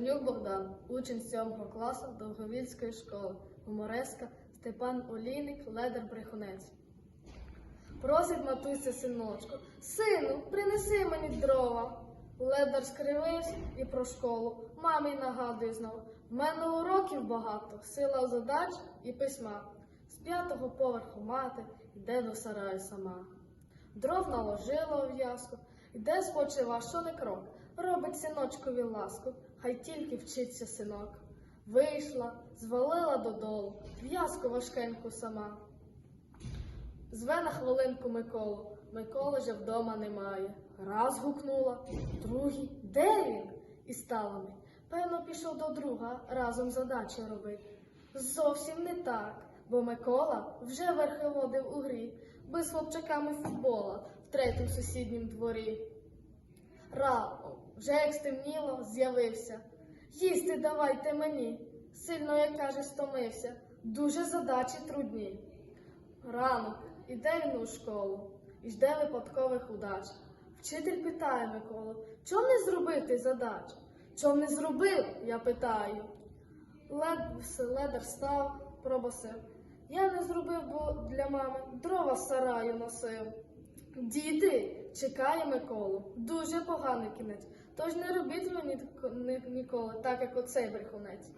Нюк Богдан, учень 7 класу Довговільської школи, гумореска Степан Олійник, ледер брехунець. Просить матуся синочку, сину, принеси мені дрова. Ледар скривився і про школу. Мамі нагадує знову. В мене уроків багато, сила задач і письма. З п'ятого поверху мати йде до сараю сама. Дров наложила у в'язку, йде спочива, що не крок. Робить синочкові ласку, хай тільки вчиться синок. Вийшла, звалила додолу, в'язку важкеньку сама. Зве на хвилинку Миколу. Миколи же вдома немає. Раз гукнула, другий, де він? І стала ми. Певно, пішов до друга разом задачі робить. Зовсім не так, бо Микола вже верхи водив у грі, би з хлопчаками футбола третім сусіднім дворі. Раптом, вже як стемніло, з'явився. Їсти давайте мені. Сильно, як каже, стомився. Дуже задачі трудні. Ранок, іде він у школу і жде випадкових удач. Вчитель питає Миколу, чом не зробив ти задач? Чом не зробив? Я питаю. Лед, ледар став, пробасив. Я не зробив, бо для мами дрова сараю носив. Діти, чекає Миколу. Дуже поганий кінець. Тож не робіть мені ніколи, так як оцей брехунець.